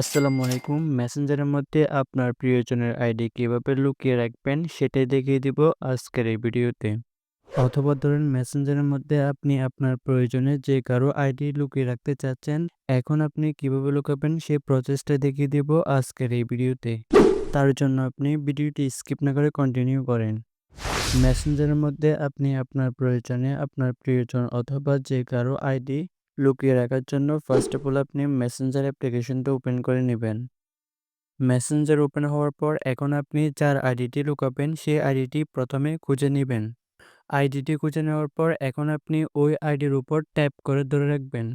আসসালামু আলাইকুম। মেসেঞ্জারের মধ্যে আপনার প্রিয়জনের আইডি কীভাবে লুকিয়ে রাখবেন সেটাই দেখিয়ে দিব আজকের এই ভিডিওতে। অথবা ধরেন মেসেঞ্জারের মধ্যে আপনি আপনার প্রয়োজনে যে কারও আইডি লুকিয়ে রাখতে চাচ্ছেন, এখন আপনি কীভাবে লুকাবেন সেই প্রসেসটা দেখিয়ে দিব আজকের এই ভিডিওতে। তার জন্য আপনি ভিডিওটি স্কিপ না করে কন্টিনিউ করেন। মেসেঞ্জারের মধ্যে আপনি আপনার প্রয়োজনে আপনার প্রিয়জন অথবা যে কারও আইডি লুকিয়ে রাখার জন্য ফার্স্ট অফ অল আপনি মেসেঞ্জার অ্যাপ্লিকেশনটা ওপেন করে নেবেন। মেসেঞ্জার ওপেন হওয়ার পর এখন আপনি যার আইডিটি লুকাবেন সেই আইডিটি প্রথমে খুঁজে নেবেন। আইডিটি খুঁজে নেওয়ার পর এখন আপনি ওই আইডির উপর ট্যাপ করে ধরে রাখবেন।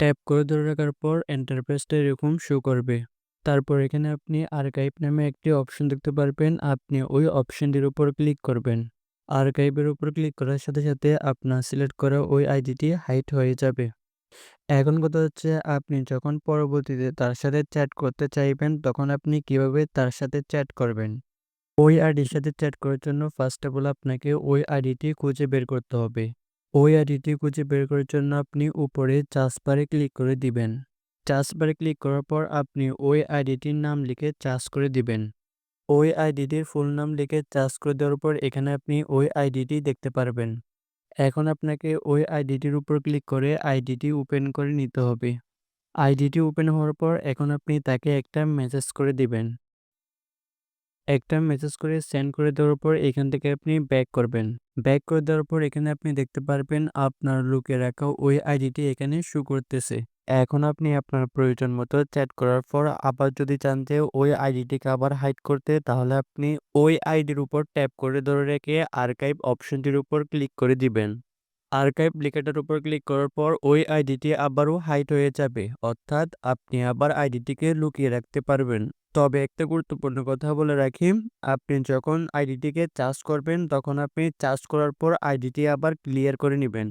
ট্যাপ করে ধরে রাখার পর এন্টারপ্রাইজটা এরকম শো করবে। তারপর এখানে আপনি আর্কাইভ নামে একটি অপশন দেখতে পারবেন, আপনি ওই অপশনটির উপর ক্লিক করবেন। আর্কাইভের উপর ক্লিক করার সাথে সাথে আপনার সিলেক্ট করা ওই আইডিটি হাইট হয়ে যাবে। এখন কথা হচ্ছে, আপনি যখন পরবর্তীতে তার সাথে চ্যাট করতে চাইবেন, তখন আপনি কীভাবে তার সাথে চ্যাট করবেন? ওই আইডির সাথে চ্যাট করার জন্য ফার্স্ট অফ অল আপনাকে ওই আইডিটি খুঁজে বের করতে হবে। ওই আইডিটি খুঁজে বের করার জন্য আপনি উপরে চার্জ বারে ক্লিক করে দিবেন। চার্জ বারে ক্লিক করার পর আপনি ওই আইডিটির নাম লিখে চার্জ করে দিবেন। ওই আইডিটির ফুল নাম লিখে চার্জ করে দেওয়ার পর এখানে আপনি ওই আইডিটি দেখতে পারবেন। এখন আপনাকে ওই আইডিটির উপর ক্লিক করে আইডিটি ওপেন করে নিতে হবে। আইডিটি ওপেন হওয়ার পর এখন আপনি তাকে একটা মেসেজ করে দিবেন। একটা মেসেজ করে সেন্ড করে দেওয়ার পর এখান থেকে আপনি ব্যাক করবেন। ব্যাক করে দেওয়ার পর এখানে আপনি দেখতে পারবেন আপনার লুকে রাখা ওই আইডিটি এখানে শু করতেছে। এখন আপনি আপনার প্রয়োজন মতো চ্যাট করার পর আবার যদি চান যে ওই আইডিটিকে আবার হাইড করতে, তাহলে আপনি ওই আইডির উপর ট্যাপ করে ধরে রেখে আর্কাইভ অপশনটির উপর ক্লিক করে দিবেন। আর্কাইভ লেখাটার উপর ক্লিক করার পর ওই আইডিটি আবারও হাইড হয়ে যাবে। অর্থাৎ আপনি আবার আইডিটিকে লুকিয়ে রাখতে পারবেন। তবে একটা গুরুত্বপূর্ণ কথা বলে রাখি, আপনি যখন আইডিটিকে চার্জ করবেন, তখন আপনি চার্জ করার পর আইডিটি আবার ক্লিয়ার করে নেবেন।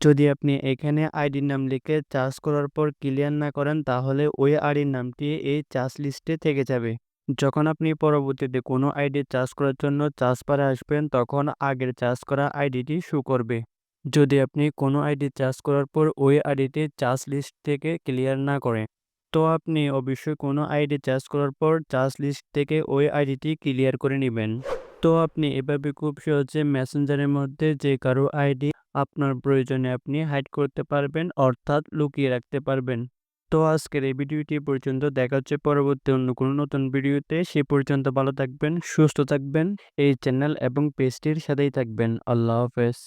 যদি আপনি এখানে আইডির নাম লিখে চার্জ করার পর ক্লিয়ার না করেন, তাহলে ওই আইডির নামটি এই চার্জ লিস্টে থেকে যাবে। যখন আপনি পরবর্তীতে কোনো আইডি চার্জ করার জন্য চার্জ পারে আসবেন, তখন আগের চার্জ করা আইডিটি শু করবে। যদি আপনি কোনো আইডি চার্জ করার পর ওই আইডিটি চার্জ লিস্ট থেকে ক্লিয়ার না করেন তো আপনি অবশ্যই কোনো আইডি চার্জ করার পর চার্জ লিস্ট থেকে ওই আইডিটি ক্লিয়ার করে নেবেন। তো আপনি এভাবে খুব সহজে মেসেঞ্জারের মধ্যে যে কারও আইডি আপনার প্রয়োজনে আপনি হাইড করতে পারবেন, অর্থাৎ লুকিয়ে রাখতে পারবেন। তো আজকের এই ভিডিওটি পর্যন্ত, দেখা হচ্ছে পরবর্তী অন্য কোনো নতুন ভিডিওতে। সে পর্যন্ত ভালো থাকবেন, সুস্থ থাকবেন, এই চ্যানেল এবং পেজটির সাথেই থাকবেন। আল্লাহ হাফেজ।